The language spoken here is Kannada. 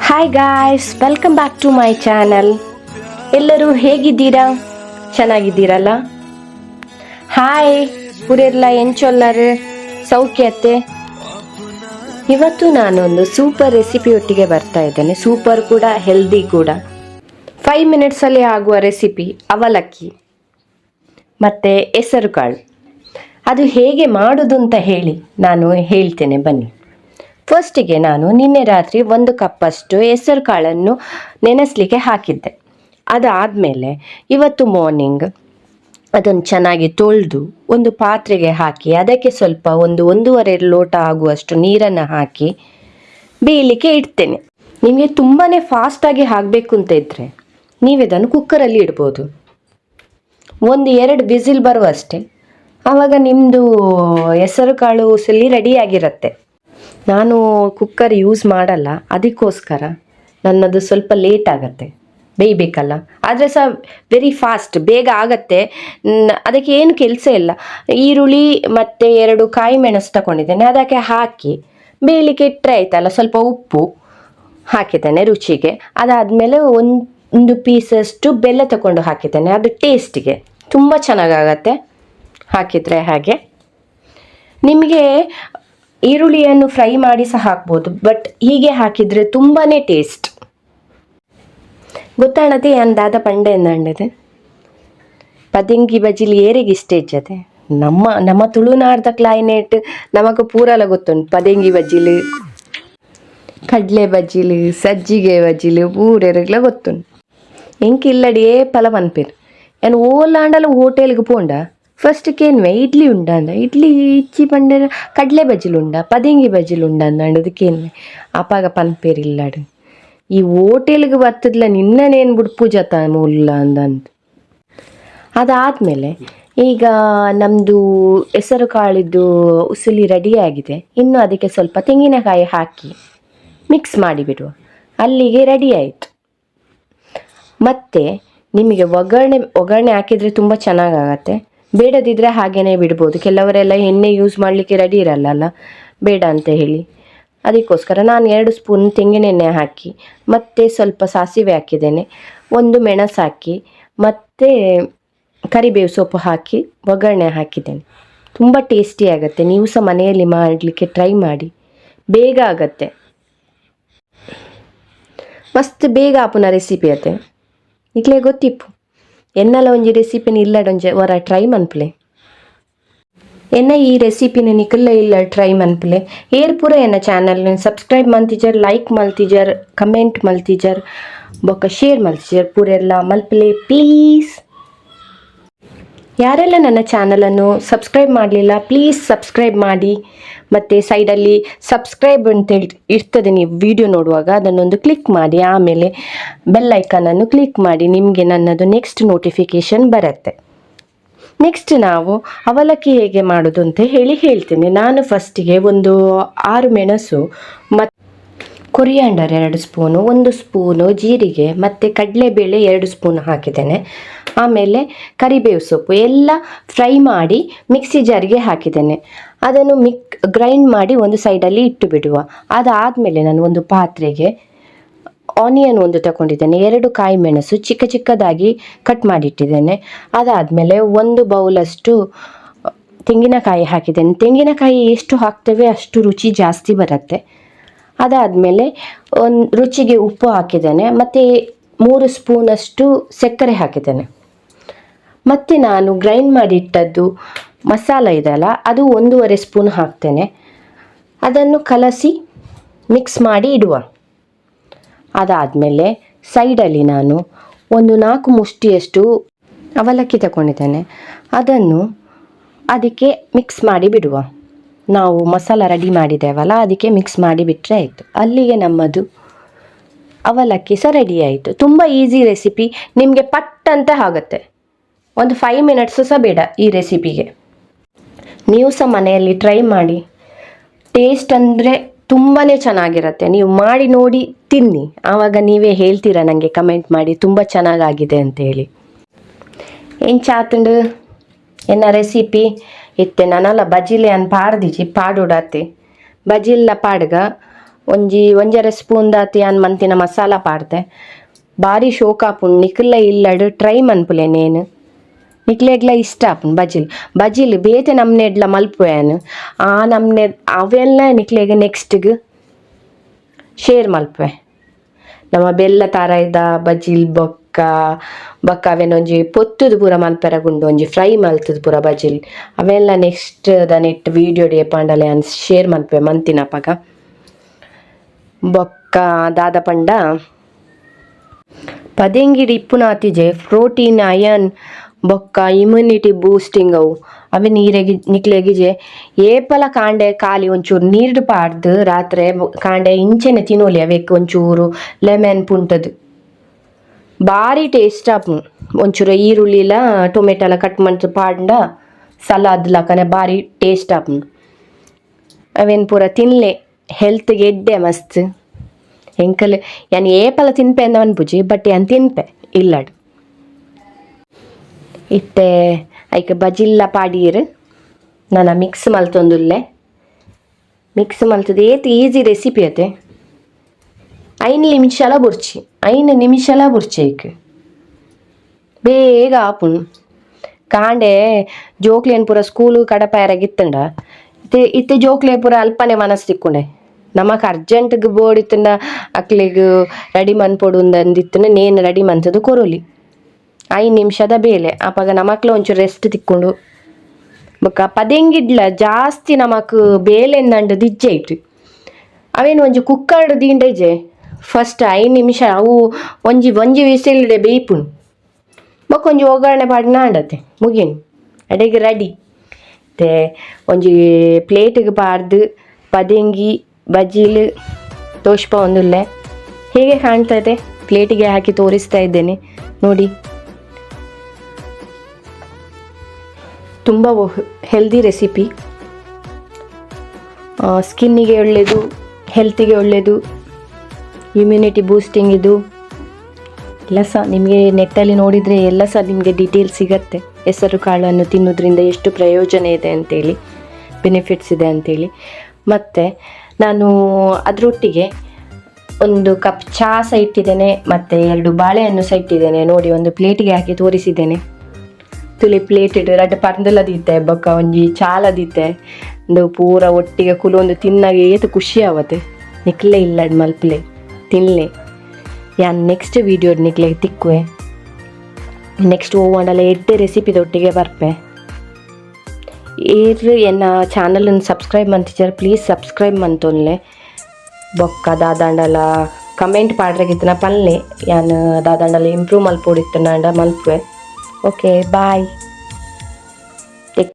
Hi guys welcome back to my channel ಎಲ್ಲರೂ ಹೇಗಿದ್ದೀರಾ? ಚೆನ್ನಾಗಿದ್ದೀರಲ್ಲ? ಹಾಯ್ ಪುರಿಯರ್ಲ ಎಂಚೊಲ್ಲರು, ಸೌಖ್ಯತೆ. ಇವತ್ತು ನಾನೊಂದು ಸೂಪರ್ ರೆಸಿಪಿ ಒಟ್ಟಿಗೆ ಬರ್ತಾ ಇದ್ದೇನೆ. ಸೂಪರ್ ಕೂಡ ಹೆಲ್ದಿ ಕೂಡ. ಫೈವ್ ಮಿನಿಟ್ಸಲ್ಲಿ ಆಗುವ ರೆಸಿಪಿ ಅವಲಕ್ಕಿ. ಮತ್ತು ಹೆಸರುಕಾಳು. ಅದು ಹೇಗೆ ಮಾಡೋದು ಅಂತ ಹೇಳಿ ನಾನು ಹೇಳ್ತೇನೆ, ಬನ್ನಿ. ಫಸ್ಟಿಗೆ ನಾನು ನಿನ್ನೆ ರಾತ್ರಿ ಒಂದು ಕಪ್ಪಷ್ಟು ಹೆಸರು ಕಾಳನ್ನು ನೆನೆಸಲಿಕ್ಕೆ ಹಾಕಿದ್ದೆ. ಅದಾದಮೇಲೆ ಇವತ್ತು ಮಾರ್ನಿಂಗ್ ಅದನ್ನು ಚೆನ್ನಾಗಿ ತೊಳೆದು ಒಂದು ಪಾತ್ರೆಗೆ ಹಾಕಿ, ಅದಕ್ಕೆ ಸ್ವಲ್ಪ ಒಂದು ಒಂದೂವರೆ ಲೋಟ ಆಗುವಷ್ಟು ನೀರನ್ನು ಹಾಕಿ ಬೇಯಲಿಕ್ಕೆ ಇಡ್ತೇನೆ. ನಿಮಗೆ ತುಂಬಾ ಫಾಸ್ಟಾಗಿ ಹಾಕಬೇಕು ಅಂತ ಇದ್ದರೆ ನೀವಿದನ್ನು ಕುಕ್ಕರಲ್ಲಿ ಇಡ್ಬೋದು. ಒಂದು ಎರಡು ಬಿಸಿಲ್ ಬರುವಷ್ಟೇ. ಆವಾಗ ನಿಮ್ಮದು ಹೆಸರು ಕಾಳು ಉಸಲಿ ರೆಡಿಯಾಗಿರುತ್ತೆ ನಾನು ಕುಕ್ಕರ್ ಯೂಸ್ ಮಾಡಲ್ಲ, ಅದಕ್ಕೋಸ್ಕರ ನನ್ನದು ಸ್ವಲ್ಪ ಲೇಟ್ ಆಗುತ್ತೆ. ಬೇಯಬೇಕಲ್ಲ? ಆದರೆ ಸಹ ವೆರಿ ಫಾಸ್ಟ್ ಬೇಗ ಆಗತ್ತೆ. ಅದಕ್ಕೆ ಏನು ಕೆಲಸ ಇಲ್ಲ. ಈರುಳ್ಳಿ ಮತ್ತು ಎರಡು ಕಾಯಿ ಮೆಣಸು ತಗೊಂಡಿದ್ದೇನೆ ಅದಕ್ಕೆ ಹಾಕಿ ಬೇಯಲಿಕ್ಕೆ ಇಟ್ಟರೆ ಆಯ್ತಲ್ಲ, ಸ್ವಲ್ಪ ಉಪ್ಪು ಹಾಕಿದ್ದೇನೆ ರುಚಿಗೆ. ಅದಾದಮೇಲೆ ಒಂದು ಪೀಸಷ್ಟು ಬೆಲ್ಲ ತಗೊಂಡು ಹಾಕಿದ್ದೇನೆ, ಅದು ಟೇಸ್ಟಿಗೆ ತುಂಬ ಚೆನ್ನಾಗಾಗತ್ತೆ. ಹಾಕಿದರೆ ಹಾಗೆ. ನಿಮಗೆ ಈರುಳ್ಳಿಯನ್ನು ಫ್ರೈ ಮಾಡಿ ಸಹ ಹಾಕ್ಬೋದು, ಬಟ್ ಹೀಗೆ ಹಾಕಿದರೆ ತುಂಬಾ ಟೇಸ್ಟ್. ಗೊತ್ತಾಣತೆ ಅಂದಾದ ಪಂಡೆ ಎಂದಂಡದೆ ಪದಿಂಗಿ ಬಜಿಲಿ ಏರಿಗೆ ಇಷ್ಟ ಇಜ್ಜತೆ. ನಮ್ಮ ನಮ್ಮ ತುಳುನಾಡ್ದ ಕ್ಲೈಮೇಟ್ ನಮಗೆ ಪೂರಲ ಗೊತ್ತುಂಟು, ಪದಂಗಿ ಬಜ್ಜಿಲು, ಕಡಲೆ ಬಜ್ಜಿಲು, ಸಜ್ಜಿಗೆ ಬಜ್ಜಿಲು ಪೂರೆರೆಗ್ಲ ಗೊತ್ತುಂಟು. ಎಂಕಿಲ್ಲಡಿಯೇ ಫಲ ಪನ್ಪೇರು ಏನು ಓಲಾಂಡಲ ಹೋಟೆಲ್ಗೆ ಪೋಂಡ? ಏನ್ವೆ? ಇಡ್ಲಿ ಉಂಡ ಅಂದ ಇಡ್ಲಿ, ಇಚ್ಚಿ ಪಂಡ ಕಡಲೆ ಬಜ್ಜಿಲು ಉಂಡ, ಪದಿಂಗಿ ಬಜ್ಜಿಲು ಉಂಡ ಅಂದಕ್ಕೆ ಏನ್ವೆ? ಅಪಾಗ ಪನ್ಪೇರಿಲ್ಲಾಡು ಈ ಹೋಟೆಲ್ಗೆ ಬರ್ತದ್ಲ, ನಿನ್ನನೇನು ಬಿಡು ಪೂಜಾತ ಮೂಲ ಅಂದಂತ ಅದಾದಮೇಲೆ ಈಗ ನಮ್ಮದು ಹೆಸರು ಕಾಳಿದ್ದು ಉಸುಲಿ ರೆಡಿಯಾಗಿದೆ ಇನ್ನು ಅದಕ್ಕೆ ಸ್ವಲ್ಪ ತೆಂಗಿನಕಾಯಿ ಹಾಕಿ ಮಿಕ್ಸ್ ಮಾಡಿಬಿಡುವ ಅಲ್ಲಿಗೆ ರೆಡಿ ಆಯಿತು. ಮತ್ತು ನಿಮಗೆ ಒಗ್ಗರಣೆ ಒಗ್ಗರಣೆ ಹಾಕಿದರೆ ತುಂಬ ಚೆನ್ನಾಗಾಗತ್ತೆ. ಬೇಡದಿದ್ದರೆ ಹಾಗೇನೇ ಬಿಡ್ಬೋದು. ಕೆಲವರೆಲ್ಲ ಎಣ್ಣೆ ಯೂಸ್ ಮಾಡಲಿಕ್ಕೆ ರೆಡಿ ಇರಲ್ಲಲ್ಲ? ಬೇಡ ಅಂತ ಹೇಳಿ. ಅದಕ್ಕೋಸ್ಕರ ನಾನು ಎರಡು ಸ್ಪೂನ್ ತೆಂಗಿನೆಣ್ಣೆ ಹಾಕಿ, ಮತ್ತು ಸ್ವಲ್ಪ ಸಾಸಿವೆ ಹಾಕಿದ್ದೇನೆ. ಒಂದು ಮೆಣಸು ಹಾಕಿ, ಮತ್ತು ಕರಿಬೇವು ಸೊಪ್ಪು ಹಾಕಿ, ಒಗ್ಗರಣೆ ಹಾಕಿದ್ದೇನೆ. ತುಂಬ ಟೇಸ್ಟಿ ಆಗುತ್ತೆ. ನೀವು ಸಹ ಮನೆಯಲ್ಲಿ ಮಾಡಲಿಕ್ಕೆ ಟ್ರೈ ಮಾಡಿ. ಬೇಗ ಆಗತ್ತೆ. ಮಸ್ತ್ ಬೇಗ ಆಪುನ ರೆಸಿಪಿ ಅದೇ ಈಗಲೇ ಗೊತ್ತಿಪ್ಪು. ಎನ್ನಲ ಒಂಜಿ ರೆಸಿಪಿನ ಇಲ್ಲಡೊಂಜೆ ವರ ಟ್ರೈ ಮನ್ಪುಲೆ ಎನ್ನ ಈ ರೆಸಿಪಿನ ನಿಕಲ್ಲ ಇಲ್ಲ ಟ್ರೈ ಮನ್ಪುಲೆ ಏರ್ ಪೂರ ಎನ್ನ ಚಾನಲ್ನ ಸಬ್ಸ್ಕ್ರೈಬ್ ಮಲ್ತಿಜರ್ ಲೈಕ್ ಮಲ್ತಿಜರ್ ಕಮೆಂಟ್ ಮಲ್ತಿಜರ್ ಬೊಕ್ಕ ಶೇರ್ ಮಲ್ತಿಜರ್ ಪೂರೆಲ್ಲ ಮಲ್ಪಲೆ ಪ್ಲೀಸ್ ಯಾರೆಲ್ಲ ನನ್ನ ಚಾನಲನ್ನು ಸಬ್ಸ್ಕ್ರೈಬ್ ಮಾಡಲಿಲ್ಲ ಪ್ಲೀಸ್ ಸಬ್ಸ್ಕ್ರೈಬ್ ಮಾಡಿ. ಮತ್ತು ಸೈಡಲ್ಲಿ ಸಬ್ಸ್ಕ್ರೈಬ್ ಅಂತೇಳಿ ಇರ್ತದೆ ನೀವು ವಿಡಿಯೋ ನೋಡುವಾಗ, ಅದನ್ನೊಂದು ಕ್ಲಿಕ್ ಮಾಡಿ. ಆಮೇಲೆ ಬೆಲ್ ಐಕನನ್ನು ಕ್ಲಿಕ್ ಮಾಡಿ, ನಿಮಗೆ ನನ್ನದು ನೆಕ್ಸ್ಟ್ ನೋಟಿಫಿಕೇಷನ್ ಬರುತ್ತೆ. ನೆಕ್ಸ್ಟ್ ನಾವು ಅವಲಕ್ಕಿ ಹೇಗೆ ಮಾಡೋದು ಅಂತ ಹೇಳಿ ಹೇಳ್ತೇನೆ. ನಾನು ಫಸ್ಟಿಗೆ ಒಂದು ಆರು ಮೆಣಸು ಮತ್ತು ಕೊರಿಯಾಂಡರ್ ಎರಡು ಸ್ಪೂನು ಒಂದು ಸ್ಪೂನು ಜೀರಿಗೆ, ಮತ್ತು ಕಡಲೆಬೇಳೆ ಎರಡು ಸ್ಪೂನ್ ಹಾಕಿದ್ದೇನೆ. ಆಮೇಲೆ ಕರಿಬೇವು ಸೊಪ್ಪು ಎಲ್ಲ ಫ್ರೈ ಮಾಡಿ ಮಿಕ್ಸಿ ಜಾರಿಗೆ ಹಾಕಿದ್ದೇನೆ. ಅದನ್ನು ಮಿಕ್, ಗ್ರೈಂಡ್ ಮಾಡಿ ಒಂದು ಸೈಡಲ್ಲಿ ಇಟ್ಟು ಬಿಡುವ. ಅದಾದಮೇಲೆ ನಾನು ಒಂದು ಪಾತ್ರೆಗೆ ಆನಿಯನ್ ಒಂದು ತಗೊಂಡಿದ್ದೇನೆ. ಎರಡು ಕಾಯಿ ಮೆಣಸು ಚಿಕ್ಕ ಚಿಕ್ಕದಾಗಿ ಕಟ್ ಮಾಡಿಟ್ಟಿದ್ದೇನೆ. ಅದಾದಮೇಲೆ ಒಂದು ಬೌಲಷ್ಟು, ತೆಂಗಿನಕಾಯಿ ಹಾಕಿದ್ದೇನೆ. ತೆಂಗಿನಕಾಯಿ ಎಷ್ಟು ಹಾಕ್ತೇವೆ ಅಷ್ಟು ರುಚಿ ಜಾಸ್ತಿ ಬರುತ್ತೆ. ಅದಾದಮೇಲೆ ಒಂದು ರುಚಿಗೆ ಉಪ್ಪು ಹಾಕಿದ್ದೇನೆ. ಮತ್ತು ಮೂರು ಸ್ಪೂನಷ್ಟು ಸಕ್ಕರೆ ಹಾಕಿದ್ದೇನೆ. ಮತ್ತು ನಾನು ಗ್ರೈಂಡ್ ಮಾಡಿಟ್ಟದ್ದು ಮಸಾಲ ಇದೆಯಲ್ಲ ಅದು ಒಂದೂವರೆ ಸ್ಪೂನ್ ಹಾಕ್ತೇನೆ. ಅದನ್ನು ಕಲಸಿ ಮಿಕ್ಸ್ ಮಾಡಿ ಇಡುವ. ಅದಾದಮೇಲೆ ಸೈಡಲ್ಲಿ ನಾನು ಒಂದು ನಾಲ್ಕು ಮುಷ್ಟಿಯಷ್ಟು ಅವಲಕ್ಕಿ ತಗೊಂಡಿದ್ದೇನೆ ಅದನ್ನು ಅದಕ್ಕೆ ಮಿಕ್ಸ್ ಮಾಡಿ ಬಿಡುವ. ನಾವು ಮಸಾಲ ರೆಡಿ ಮಾಡಿದ್ದೇವಲ್ಲ, ಅದಕ್ಕೆ ಮಿಕ್ಸ್ ಮಾಡಿ ಬಿಟ್ಟರೆ ಆಯಿತು. ಅಲ್ಲಿಗೆ ನಮ್ಮದು ಅವಲಕ್ಕಿ ಸಹ ರೆಡಿ ಆಯಿತು. ತುಂಬ ಈಸಿ ರೆಸಿಪಿ ನಿಮಗೆ ಪಟ್ ಅಂತ ಆಗುತ್ತೆ. ಒಂದು ಫೈವ್ ಮಿನಿಟ್ಸು ಸಹ ಬೇಡ ಈ ರೆಸಿಪಿಗೆ ನೀವು ಸಹ ಮನೆಯಲ್ಲಿ ಟ್ರೈ ಮಾಡಿ. ಟೇಸ್ಟ್ ಅಂದರೆ ತುಂಬಾ ಚೆನ್ನಾಗಿರುತ್ತೆ. ನೀವು ಮಾಡಿ ನೋಡಿ ತಿನ್ನಿ. ಆವಾಗ ನೀವೇ ಹೇಳ್ತೀರಾ ನನಗೆ ಕಮೆಂಟ್ ಮಾಡಿ, ತುಂಬ ಚೆನ್ನಾಗಾಗಿದೆ ಅಂತ ಹೇಳಿ. ಏನು ಚಾತುಂಡು? ಎನ್ನ ರೆಸಿಪಿ ಇತ್ತೆ ನಾನಲ್ಲ, ಬಜಿಲೆ ಅನ್ ಪಾಡ್ದಿಜಿ ಪಾಡುಡಾತಿ. ಬಜಿಲ್ಲ ಪಾಡ್ಗ, ಒಂಜಿ ಒಂಜರೆ ಸ್ಪೂನ್ ದಾತಿ ಅನ್ ಮಂತಿನ ಮಸಾಲ ಪಾಡ್ದೆ ಭಾರಿ ಶೋಕಾಪುಣ್ ನಿಖಿಲ್ಲ ಇಲ್ಲಡ್ ಟ್ರೈ ಮನ್ಪುಲೆ ನೇನು. ನಿಕ್ಲೆಗ್ಲ ಇಷ್ಟ ಆಪುಂಡು ಬಜಿಲ್. ಬಜಿಲ್ ಬೇತೆ ನಮ್ನೆಡ್ಲ ಮಲ್ಪುವೆನ್ ಆ ನಮ್ನೆ ಅವೆಲ್ಲ ನಿಕ್ಲೆಗ್ ನೆಕ್ಸ್ಟ್ಗ್ ಶೇರ್ ಮಲ್ಪುವೆ. ನಮ್ಮ ಬೆಲ್ಲ ತಾರಾಯ್ದ ಬಜಿಲ್ ಬೊಕ್ಕ ಬೊಕ್ಕ ಅವೆನ್ ಒಂಜಿ ಪೊತ್ತುದು ಪೂರ ಮಲ್ಪೆರಗುಂಡು ಒಂಜಿ ಫ್ರೈ ಮಲ್ತುದು ಪೂರ ಬಜಿಲ್. ಅವೆಲ್ಲ ನೆಕ್ಸ್ಟ್ ದ ನೆಟ್ ವಿಡಿಯೋ ಡೇ ಪಾಂಡಲೆ ಅನ್ ಶೇರ್ ಮಲ್ಪೆ ಮಂತಿನ ಪಗ. ಬೊಕ್ಕ ದಾದ ಪಂಡ, ಪದೆಂಗಿಡಿ ಇಪ್ಪುನಾತಿಜೆ, ಪ್ರೋಟೀನ್, ಅಯನ್ ಬೊಕ್ಕ ಇಮ್ಯುನಿಟಿ ಬೂಸ್ಟಿಂಗ್ ಅವು. ಅವೆ ನೀರೆಗಿ, ನಿಕ್ಲೆಗಿಜೆ ಏಪಲ ಕಾಂಡೆ ಖಾಲಿ ಒಂಚೂರು ನೀರ್ಡ್ ಪಾಡ್ದು ರಾತ್ರೆ ಕಾಂಡೆ ಇಂಚೆನೆ ತಿನ್ನೋಲಿ ಅವೆಕ್ ಒಂಚೂರು ಲೆಮನ್ ಪುಂಟದು. ಭಾರಿ ಟೇಸ್ಟ್ ಆಪು ಒಂಚೂರು ಈರುಳ್ಳಿಲ ಎಲ್ಲ ಕಟ್ ಮಂತ್ ಪಾಡ್ಂಡ ಸಲಾದ್ ಲಕನೆ ಭಾರಿ ಟೇಸ್ಟ್ ಆಪು ಅವೇನು ಪೂರ ತಿನ್ಲೆ ಹೆಲ್ತ್ಗೆ ಎಡ್ಡೆ ಮಸ್ತ್. ಎಂಕಲ್ ಯಾನ್ ಏಪಲ ತಿನ್ಪೆ ಅಂದ ಅನ್ಪುಜಿ, ಬಟ್ ಯಾನ್ ತಿನ್ಪೆ ಇಲ್ಲಡ್. ಇತ್ತೆ ಐಕೆ ಬಜಿಲ್ಲ ಪಾಡೀರ್. ನಾನು ಮಿಕ್ಸ್ ಮಲ್ತೊಂದುಲ್ಲೆ. ಮಿಕ್ಸ್ ಮಲ್ತದೆ, ಏತ್ ಈಸಿ ರೆಸಿಪಿ ಅತೆ ಐನ್ ನಿಮಿಷಲ ಬುರ್ಚಿ ಐನ್ ನಿಮಿಷಲ ಬುರ್ಚಿ ಐಕ್. ಬೇಗ ಆಪುನ್ ಕಾಂಡೆ ಜೋಕ್ಲೇನ್ ಪೂರ ಸ್ಕೂಲು ಕಡಪಾಯರಾಗಿತ್ತಂಡ ಇತ್ತೆ ಇತ್ತೆ ಜೋಕ್ಲೆ ಪೂರ ಅಲ್ಪನೆ ಮನಸ್ಸು ತಿಕ್ಕೊಂಡೆ ನಮಕ್ ಅರ್ಜೆಂಟ್ಗ್ ಬೋಡಿತ್ತಂಡ ಅಕ್ಲಿಗೆ ರೆಡಿ ಮನ್ಪೊಡು ಅಂದಿತ್ತಂಡ, ನೇನು ರೆಡಿ ಮನ್ತದು ಕೊರೊಲಿ. ಐದು ನಿಮಿಷದ ಬೇಲೆ ಅಪ್ಪಾಗ ನಮಕ್ಲ ಒಂಚೂರು ರೆಸ್ಟ್ ತಿಕ್ಕೊಂಡು. ಬೊಕ್ಕ ಪದೆಂಗಿಡ್ಲ ಜಾಸ್ತಿ ನಮಕ್ ಬೇಲೆಂದಂಡು ದಿಜ್ಜೆ ಇಟ್ಟು ಅವೇನು ಒಂಜಿ ಕುಕ್ಕರ್ಡ್ ದಿಂಡೆಜೆ ಫಸ್ಟ್ ಐದು ನಿಮಿಷ ಅವು ಒಂಜಿ ಒಂಜಿ ವಿಸಿಲ್ಡೆ ಬೇಯ್ಪುಂಡು ಬೊಕ್ಕ ಒಂಜಿ ಒಗ್ಗರಣೆ ಪಾಡಿನ ಆಂಡತೆ ಮುಗಿನು ಅಡೆಗೆ ರೆಡಿ ಮತ್ತು ಒಂಜಿ ಪ್ಲೇಟಿಗೆ ಪಾರ್ದು ಪದೆಂಗಿ ಬಜೀಲ್ ತೋಷ್ಪ ಒಂದುಲ್ಲೆ. ಹೇಗೆ ಇದೆ ಪ್ಲೇಟಿಗೆ ಹಾಕಿ ತೋರಿಸ್ತಾ ಇದ್ದೇನೆ. ನೋಡಿ. ತುಂಬ ಹೆಲ್ದಿ ರೆಸಿಪಿ ಸ್ಕಿನ್ನಿಗೆ ಒಳ್ಳೆಯದು ಹೆಲ್ತಿಗೆ ಒಳ್ಳೆಯದು ಇಮ್ಯುನಿಟಿ ಬೂಸ್ಟಿಂಗ್ ಇದು. ಎಲ್ಲ ಸಹ ನಿಮಗೆ ನೆಟ್ಟಲ್ಲಿ ನೋಡಿದರೆ ಎಲ್ಲ ಸಹ ನಿಮಗೆ ಡೀಟೇಲ್ಸ್ ಸಿಗತ್ತೆ. ಹೆಸರು, ಕಾಳನ್ನು ತಿನ್ನೋದ್ರಿಂದ ಎಷ್ಟು ಪ್ರಯೋಜನ ಇದೆ ಅಂತೇಳಿ ಬೆನಿಫಿಟ್ಸ್ ಇದೆ ಅಂತೇಳಿ. ಮತ್ತು ನಾನು ಅದರೊಟ್ಟಿಗೆ ಒಂದು ಕಪ್ ಚಹಾ ಸಹ ಇಟ್ಟಿದ್ದೇನೆ, ಮತ್ತು ಎರಡು ಬಾಳೆಹಣ್ಣು ಸಹ ಇಟ್ಟಿದ್ದೇನೆ. ನೋಡಿ, ಒಂದು ಪ್ಲೇಟಿಗೆ ಹಾಕಿ ತೋರಿಸಿದ್ದೇನೆ. ತುಲಿ ಪ್ಲೇಟ್ ಇಟ್ಟು ಪರ್ದಲ್ಲ ದೀತೆ ಬೊಕ್ಕ ಒಂಜಿ ಚಾಲ ದೀತೆ ಒಂದು ಪೂರ ಒಟ್ಟಿಗೆ ಕುಲೊಂದು ತಿನ್ನಾಗೆ ಏತು ಖುಷಿ ಆವತ್ತೆ ನಿಕ್ಲೆ ಇಲ್ಲ ಮಲ್ಪಲೆ. ತಿನ್ಲೆ. ಯಾನ್ ನೆಕ್ಸ್ಟ್ ವೀಡಿಯೋ ನಿಕ್ಲೆ ತಿಕ್ಕುವೆ. ನೆಕ್ಸ್ಟ್ ಹೋಗೋಣಲ್ಲ ಎಡ್ಡೆ ರೆಸಿಪಿ ಒಟ್ಟಿಗೆ ಬರ್ಪೆ. ಏರ್ ಎನ್ನ ಚಾನಲನ್ನು ಸಬ್ಸ್ಕ್ರೈಬ್ ಮಂತಿಚಾರ ಪ್ಲೀಸ್ ಸಬ್ಸ್ಕ್ರೈಬ್ ಮಂತೊನ್ಲೆ ಬೊಕ್ಕ ದಾದಾಂಡಲ ಕಮೆಂಟ್ ಪಾಡ್ರಗಿತ್ತನ ಪಲ್ಲೆ. ಯಾನ್ ದಾದಾಂಡಲ ಇಂಪ್ರೂವ್ ಮಲ್ಪೋಡಿತ್ತನಾಂಡ ಮಲ್ಪುವೆ. Ok, bye.